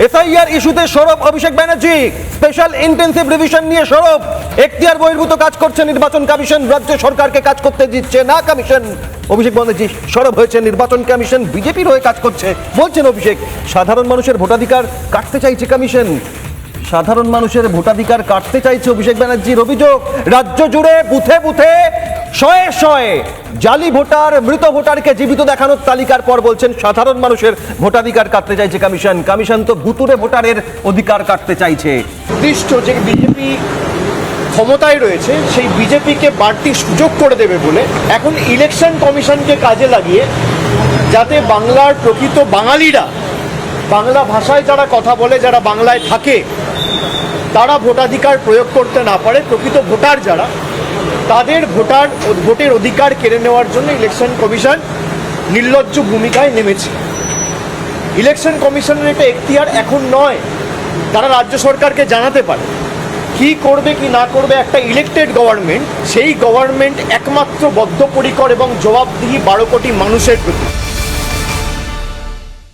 SIR ইস্যুতে সরব Abhishek Banerjee. Special intensive revision নিয়ে সরব এখতিয়ার বহির্ভূত কাজ করছে নির্বাচন কমিশন। রাজ্য সরকারকে কাজ করতে দিচ্ছে না কমিশন। অভিষেক ব্যানার্জি সরব হয়েছে নির্বাচন কমিশন। বিজেপির হয়ে কাজ করছে, বলছেন অভিষেক। সাধারণ মানুষের ভোটাধিকার কাটতে চাইছে কমিশন। সাধারণ মানুষের ভোটাধিকার কাটতে চাইছে অভিষেক ব্যানার্জির অভিযোগ। রাজ্য জুড়ে বুথে বুথে শয়ে শয়ে জালি ভোটার, মৃত ভোটারকে জীবিত দেখানোর তালিকার পর বলছেন, সাধারণ মানুষের ভোটাধিকার কাটতে চাইছে কমিশন। কমিশন তো ভুতুরে ভোটারের অধিকার কাটতে চাইছে। নির্দিষ্ট যে বিজেপি ক্ষমতায় রয়েছে, সেই বিজেপিকে বাড়তি সুযোগ করে দেবে বলে এখন ইলেকশন কমিশনকে কাজে লাগিয়ে যাতে বাংলার প্রকৃত বাঙালিরা, বাংলা ভাষায় যারা কথা বলে, যারা বাংলায় থাকে, তারা ভোটাধিকার প্রয়োগ করতে না পারে, প্রকৃত ভোটার যারা তাদের ভোটার, ভোটের অধিকার কেড়ে নেওয়ার জন্য ইলেকশন কমিশন নির্লজ্জ ভূমিকায় নেমেছে। ইলেকশন কমিশনের এটা এখতিয়ার এখন নয়, তারা রাজ্য সরকারকে জানাতে পারে। কি করবে, কি না করবে একটা ইলেকটেড গভর্নমেন্ট সেই গভর্নমেন্ট একমাত্র বদ্ধপরিকর এবং জবাবদিহি বারো কোটি মানুষের প্রতি।